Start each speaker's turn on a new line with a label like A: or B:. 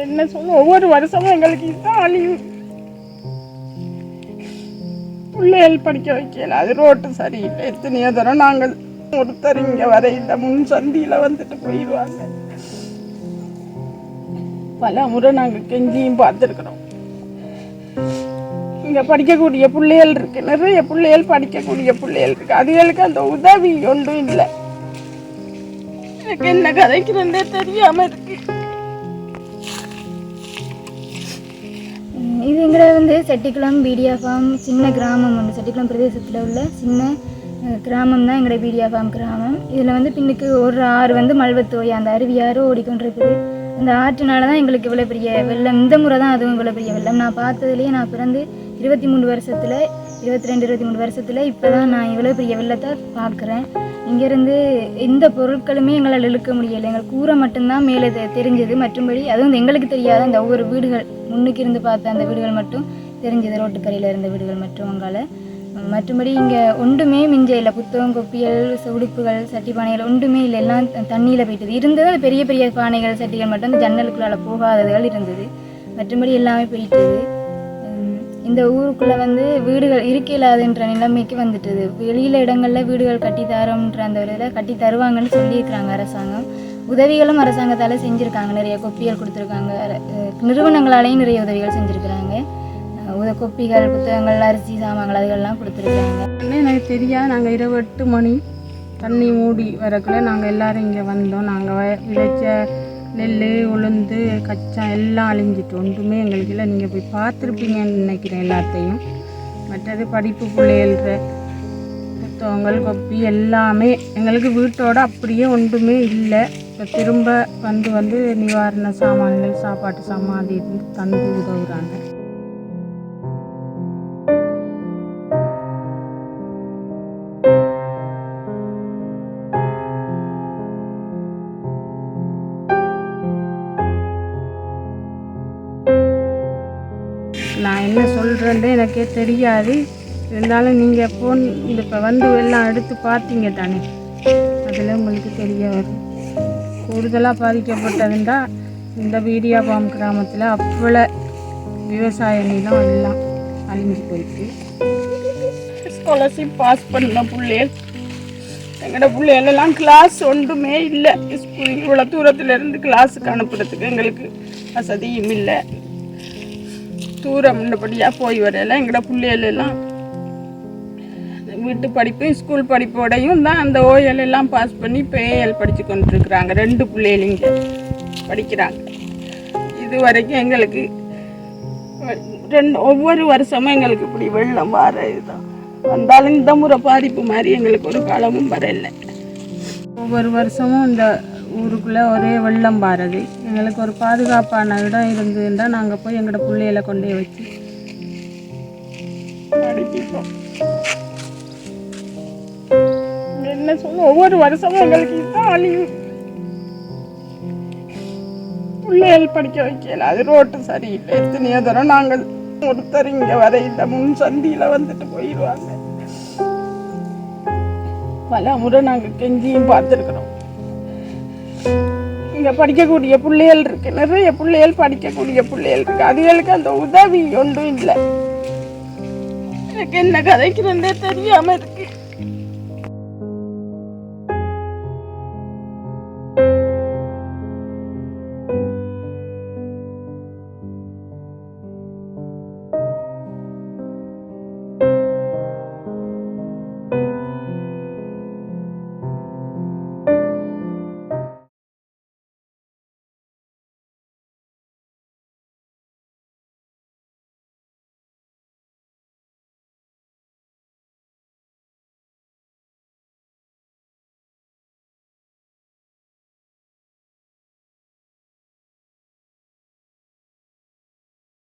A: என்ன சொல்ல ஒவ்வொரு வருஷமும் எங்களுக்கு இதுதான் அழிவு பிள்ளைகள் படிக்க வைக்கல. அது ரோட்டு சரியில்லை. எத்தனையோ தரம் நாங்கள் ஒருத்தர் இங்க வரையில முன் சந்தியில வந்துட்டு போயிடுவாங்க. பல முறை நாங்கள் கெஞ்சியும் பார்த்துருக்குறோம். இங்க படிக்கக்கூடிய பிள்ளைகள் இருக்கு. நிறைய பிள்ளைகள் படிக்கக்கூடிய பிள்ளைகள் இருக்கு. அதுகளுக்கு அந்த உதவி ஒன்றும் இல்லை. எனக்கு என்ன கதைக்கிறேன்னே தெரியாம இருக்கு.
B: இது எங்களை வந்து செட்டிக்குளம் பீடியா ஃபார்ம் சின்ன கிராமம் ஒன்று செட்டிக்குளம் பிரதேசத்தில் உள்ள சின்ன கிராமம் தான் எங்களோட பீடியா ஃபார்ம் கிராமம். இதில் வந்து பின்னுக்கு ஒரு ஆறு வந்து மல்வத்தோய் அந்த அருவியாறு ஓடிக்கொண்டிருக்குது. அந்த ஆற்றுனால தான் எங்களுக்கு இவ்வளோ பெரிய வெள்ளம். இந்த முறை தான் அதுவும் இவ்வளோ பெரிய வெள்ளம். நான் பார்த்ததுலேயே நான் பிறந்து இருபத்தி மூணு வருஷத்தில் இருபத்தி ரெண்டு இருபத்தி மூணு வருஷத்தில் இப்போ தான் நான் இவ்வளோ பெரிய வெள்ளத்தை பார்க்குறேன். இங்கேருந்து எந்த பொருட்களுமே எங்களால் இழுக்க முடியலை. எங்கள் கூரை மட்டும்தான் மேலே தெரிஞ்சது. மற்றும்படி அதுவும் எங்களுக்கு தெரியாத அந்த ஒவ்வொரு வீடுகள் முன்னுக்கு இருந்து பார்த்த அந்த வீடுகள் மட்டும் தெரிஞ்சது. ரோட்டுக்கரையில் இருந்த வீடுகள் மட்டும் அங்கால. மற்றபடி இங்கே ஒன்றுமே மிஞ்ச இல்லை. புத்தகம் கொப்பியல் உடுப்புகள் சட்டி பானைகள் ஒன்றுமே இல்லை. எல்லாம் தண்ணியில் போயிட்டது. இருந்தது அது பெரிய பெரிய பானைகள் சட்டிகள் மட்டும் அந்த ஜன்னலுக்குள்ளால போகாததுகள் இருந்தது. மற்றபடி எல்லாமே போயிட்டது. இந்த ஊருக்குள்ளே வந்து வீடுகள் இருக்கலாதுன்ற நிலைமைக்கு வந்துட்டுது. வெளியில் இடங்களில் வீடுகள் கட்டி தரோம்ன்ற அந்த ஒரு இதில் கட்டி தருவாங்கன்னு சொல்லியிருக்கிறாங்க அரசாங்கம். உதவிகளும் அரசாங்கத்தால் செஞ்சுருக்காங்க. நிறைய கொப்பிகள் கொடுத்துருக்காங்க. நிறுவனங்களாலேயும் நிறைய உதவிகள் செஞ்சுருக்கிறாங்க. உத கொப்பிகள் புத்தகங்கள் அரிசி சாமான்கள் அதுகள்லாம் கொடுத்துருக்காங்க
A: இன்னும் எனக்கு தெரியாது நாங்கள் இரவு மணி தண்ணி மூடி வரக்குள்ளே நாங்கள் எல்லாரும் இங்கே வந்தோம். நாங்கள் விளைச்ச நெல் உளுந்து கச்சா எல்லாம் அழிஞ்சிட்டு ஒன்றுமே எங்களுக்கு இல்லை. நீங்கள் போய் பார்த்துருப்பீங்கன்னு நினைக்கிறேன் எல்லாத்தையும். மற்றது படிப்பு பிள்ளைகள்ற புத்தகங்கள் கொப்பி எல்லாமே எங்களுக்கு வீட்டோட அப்படியே ஒன்றுமே இல்லை. இப்போ திரும்ப வந்து வந்து நிவாரண சாமான்கள் சாப்பாட்டு சாமான் அது தந்து உதவுறாங்க. நான் என்ன சொல்கிறேன்னு எனக்கே தெரியாது. இருந்தாலும் நீங்கள் ஃபோன் இந்த இப்போ வந்து எல்லாம் எடுத்து பார்த்தீங்க தானே? அதில் உங்களுக்கு தெரிய வரும் கூடுதலாக பாதிக்கப்பட்டதுண்டா இந்த வீடியாபாம் கிராமத்தில் அவ்வளோ விவசாய நிலம் எல்லாம் அழிஞ்சு போயிட்டு ஸ்காலர்ஷிப் பாஸ் பண்ண பிள்ளைய. எங்களோட பிள்ளைகளெல்லாம் கிளாஸ் ஒன்றுமே இல்லை. ஸ்கூல் இவ்வளோ தூரத்துலேருந்து கிளாஸுக்கு அனுப்புறதுக்கு எங்களுக்கு வசதியும் இல்லை. தூரம் முன்னபடியாக போய் வரையில எங்களோட பிள்ளைகள் எல்லாம் வீட்டு படிப்பும் ஸ்கூல் படிப்போடையும் தான் அந்த ஓஎல் எல்லாம் பாஸ் பண்ணி இப்போ ஏஎல் படித்து கொண்டிருக்கிறாங்க. ரெண்டு பிள்ளைகள் படிக்கிறாங்க. இது வரைக்கும் எங்களுக்கு ரெண்டு ஒவ்வொரு வருஷமும் எங்களுக்கு இப்படி வெள்ளம் வர இதுதான். வந்தாலும் இந்த முறை பாதிப்பு மாதிரி எங்களுக்கு ஒரு காலமும் வரல. ஒவ்வொரு வருஷமும் இந்த ஊருக்குள்ளே ஒரே வெள்ளம் பாருது எங்களுக்கு ஒரு பாதுகாப்பான இடம் இருந்ததுன்னா நாங்கள் போய் எங்களோட பிள்ளைகளை கொண்டு வச்சு. என்ன சொல்ல ஒவ்வொரு வருஷமும் எங்களுக்கு இதுதான் அழிவு பிள்ளைகள் படிக்க வைக்கல. அது ரோட்டு சரியில்லை. எத்தனையோ தரம் நாங்கள் ஒருத்தர் இங்க வரையில முன் சந்தியில வந்துட்டு போயிடுவாங்க பல முறை நாங்கள் கெஞ்சியும் பார்த்துருக்குறோம். இங்க படிக்கக்கூடிய பிள்ளைகள் இருக்கு. நிறைய பிள்ளைகள் படிக்கக்கூடிய பிள்ளைகள் இருக்கு. அதுகளுக்கு அந்த உதவி ஒன்றும் இல்லை. எனக்கு என்ன கதைக்கிறேன்னே தெரியாம இருக்கு.